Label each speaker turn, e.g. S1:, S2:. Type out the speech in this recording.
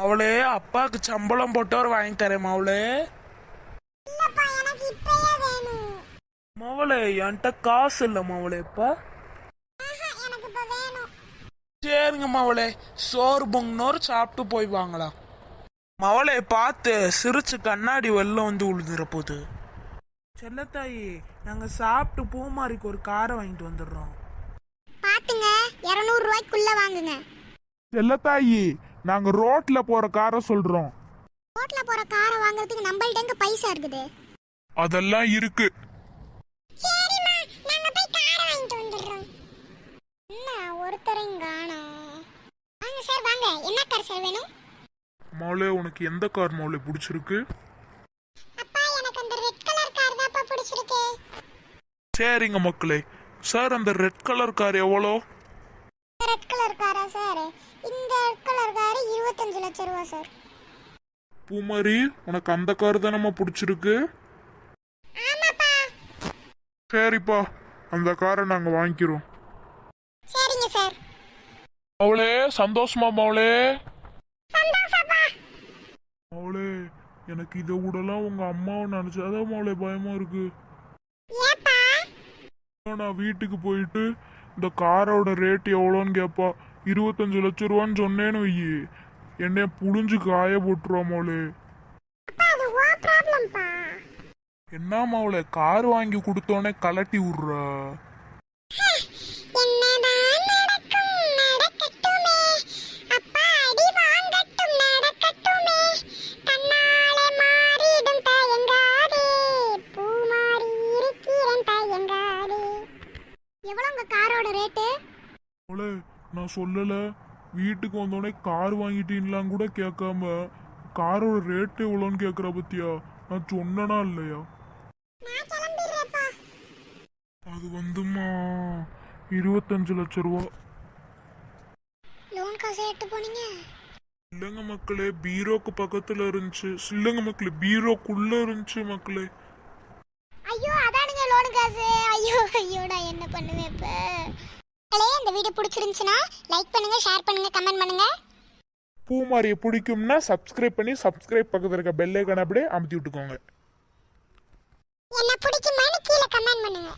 S1: அவளே அப்பாவுக்கு சம்பளம் போட்டவர் வாங்கி தரேன் அவளே
S2: இல்லப்பா எனக்கு இப்பயே வேணும்.
S1: மவளே என்கிட்ட காசு இல்லை மவளே இப்ப.
S2: ஆஹா, எனக்கு இப்ப வேணும்.
S1: சரிங்க மவளே சோறு பொங்கனோர் சாப்பிட்டு போய் வாங்கலாம். மவளே பார்த்து சிரிச்சு கண்ணாடி வெளில வந்து உழுதுற போகுது செல்லத்தாயி நாங்க சாப்பிட்டு பூமாரிக்கு ஒரு காரை வாங்கிட்டு வந்துடுறோம்.
S2: பாத்துங்க இருநூறு ரூபாய்க்குள்ள வாங்குங்க.
S1: செல்லத்தாயி நாங்க ரோட்ல போற காரை சொல்றோம்.
S2: ரோட்ல போற காரை வாங்குறதுக்கு நம்மள்ட்ட எங்க பைசா இருக்குது?
S1: அதெல்லாம் இருக்கு.
S2: சரிம்மா நாங்க போய் காரை வாங்கிட்டு வந்துடுறோம். என்ன ஒருத்தரையும் காணோம். வாங்க சார் வாங்க. என்ன கார் சார் வேணும்?
S1: உனக்கு எந்த கார் மவளே பிடிச்சிருக்கு?
S2: அப்பா எனக்கு அந்த ரெட் கலர் கார் தான்ப்பா பிடிச்சிருக்கு.
S1: சரிங்க மக்களே. சார் அந்த ரெட் கலர் கார் எவ்வளோ?
S2: ரெட் கலர் காரா சார் இந்த ரெட் கலர் கார் இருபத்தஞ்சு லட்சம் ரூபா சார்
S1: பூமாரி உனக்கு அந்த கார் தானம்மா பிடிச்சிருக்கு?
S2: ஆமாப்பா.
S1: சரிப்பா அந்த காரை நாங்கள் வாங்கிக்கிறோம்.
S2: சரிங்க சார்
S1: அவளே சந்தோஷமா மவளே?
S2: சந்தோஷப்பா.
S1: அவளே எனக்கு இதை விடலாம் உங்க அம்மாவை நினைச்சாதான் மவளே பயமா இருக்கு. நான் வீட்டுக்கு போயிட்டு இந்த காரோட ரேட் எவ்வளோன்னு கேட்பா இருபத்தஞ்சு லட்சம் ரூபான்னு சொன்னேன்னு வையி. என்னைய புழிஞ்சு காய போட்டுருவா மவளே
S2: அப்பா அது ஓ ப்ராப்ளம்ப்பா
S1: என்ன மவளே கார் வாங்கி கொடுத்தோன்னே கலட்டி விட்றா.
S2: எவ்வளோ உங்க காரோட ரேட்டு?
S1: அவளே நான் சொல்லல. வீட்டுக்கு வந்தோடனே கார் வாங்கிட்டீங்களான்னு கூட கேட்காம காரோட ரேட் எவ்வளோன்னு கேட்குற பத்தியா? நான் சொன்னனா இல்லையா? அது வந்துமா இருபத்தஞ்சு லட்ச ரூபா.
S2: லோன் காசு எடுத்து போனீங்க?
S1: இல்லைங்க மக்களே பீரோக்கு பக்கத்துல இருந்துச்சு. இல்லைங்க மக்களே பீரோக்குள்ள இருந்துச்சு மக்களே
S2: ஐயோ அதானுங்க லோன் காசு ஐயோ ஐயோ நான் என்ன பண்ணுவேன் இப்போ? இந்த வீடியோ பிடிச்சிருந்துச்சுன்னா லைக் பண்ணுங்க ஷேர் பண்ணுங்க கமெண்ட் பண்ணுங்க.
S1: பூமாரியை பிடிக்கும்னா சப்ஸ்கிரைப் பண்ணி சப்ஸ்கிரைப் பக்கத்தில் இருக்க பெல் ஐக்கான அப்படியே அமுத்தி விட்டுக்கோங்க.
S2: என்ன பிடிக்குமான்னு கீழே கமெண்ட் பண்ணுங்க.